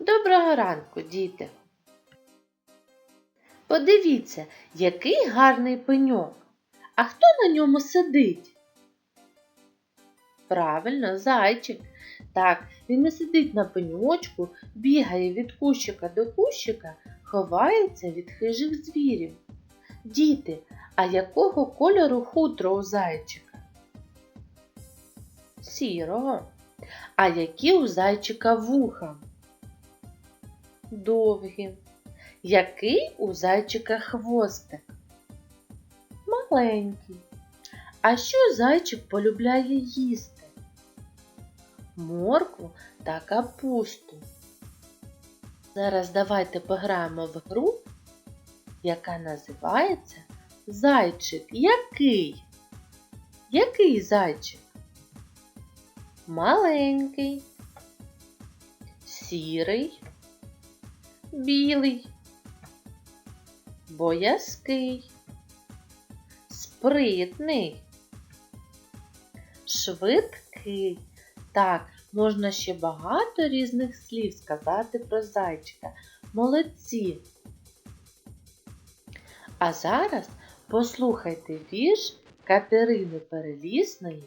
Доброго ранку, діти. Подивіться, який гарний пеньок. А хто на ньому сидить? Правильно, зайчик. Так, він не сидить на пеньочку, бігає від кущика до кущика, ховається від хижих звірів. Діти, а якого кольору хутро у зайчика? Сірого. А які у зайчика вуха? Довгі. Який у зайчика хвостик? Маленький. А що зайчик полюбляє їсти? Моркву та капусту. Зараз давайте пограємо в гру, яка називається Зайчик який? Який зайчик? Маленький, сірий, білий, боязкий, спритний, швидкий. Так, можна ще багато різних слів сказати про зайчика. Молодці. А зараз послухайте вірш Катерини Перелісної,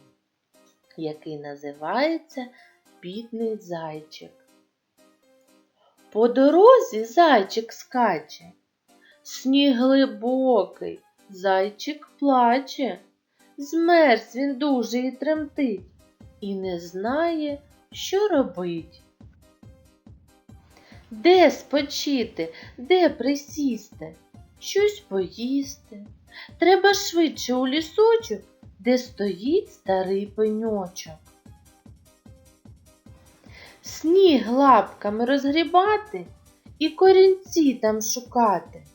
який називається Бідний зайчик. По дорозі зайчик скаче, сніг глибокий, зайчик плаче, змерз він дуже і тремтить, і не знає, що робить. Де спочити, де присісти, щось поїсти. Треба швидше у лісочок, де стоїть старий пеньочок. Сніг лапками розгрібати і корінці там шукати,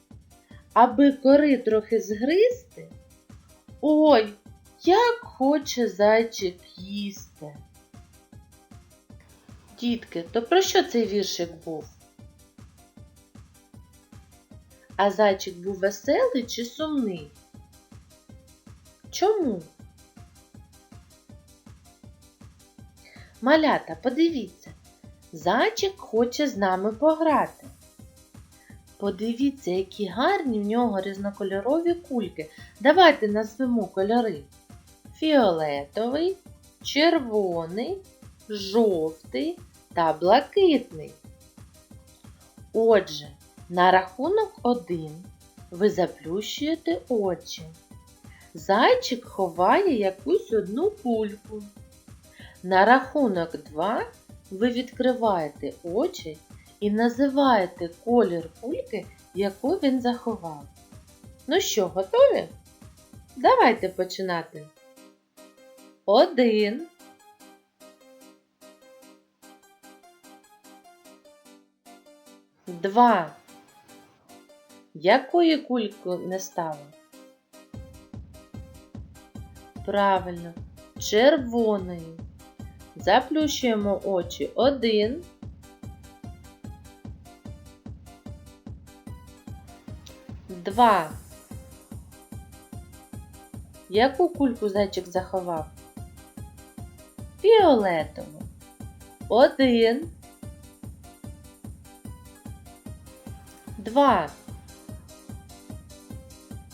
аби кори трохи згризти. Ой, як хоче зайчик їсти. Дітки, то про що цей віршик був? А зайчик був веселий чи сумний? Чому? Малята, подивіться, зайчик хоче з нами пограти. Подивіться, які гарні в нього різнокольорові кульки. Давайте назвемо кольори. Фіолетовий, червоний, жовтий та блакитний. Отже, на рахунок один ви заплющуєте очі. Зайчик ховає якусь одну кульку. На рахунок 2 ви відкриваєте очі і називаєте колір кульки, яку він заховав. Ну що, готові? Давайте починати. Один. Два. Якої кульку не стало? Правильно, червоної. Заплющуємо очі. Один. Два. Яку кульку зайчик заховав? Фіолетову. Один. Два.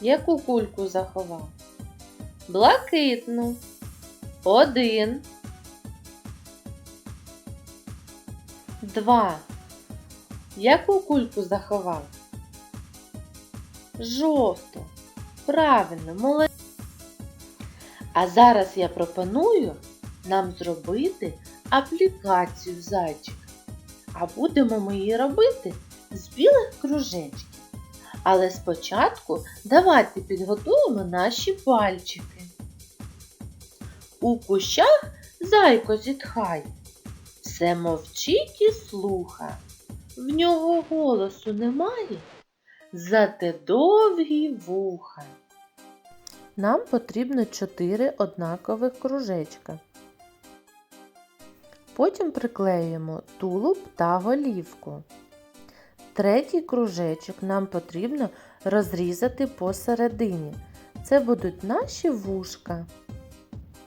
Яку кульку заховав? Блакитну. Один. Два. Яку кульку заховав? Жовту. Правильно, молодець. А зараз я пропоную нам зробити аплікацію зайчика. А будемо ми її робити з білих кружечків. Але спочатку давайте підготуємо наші пальчики. У кущах зайко зітхає, все мовчить і слуха. В нього голосу немає, зате довгі вуха. Нам потрібно 4 однакових кружечка. Потім приклеюємо тулуб та голівку. Третій кружечок нам потрібно розрізати посередині. Це будуть наші вушка.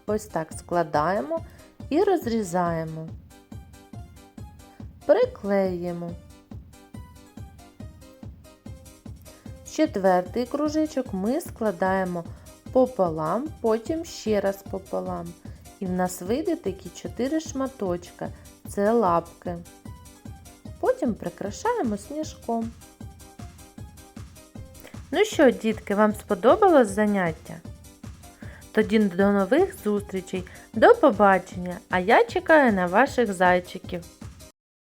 Ось так складаємо і розрізаємо. Приклеїмо. Четвертий кружечок ми складаємо пополам, потім ще раз пополам. І в нас вийде такі чотири шматочка. Це лапки. Потім прикрашаємо сніжком. Ну що, дітки, вам сподобалось заняття? Тоді до нових зустрічей, до побачення, а я чекаю на ваших зайчиків.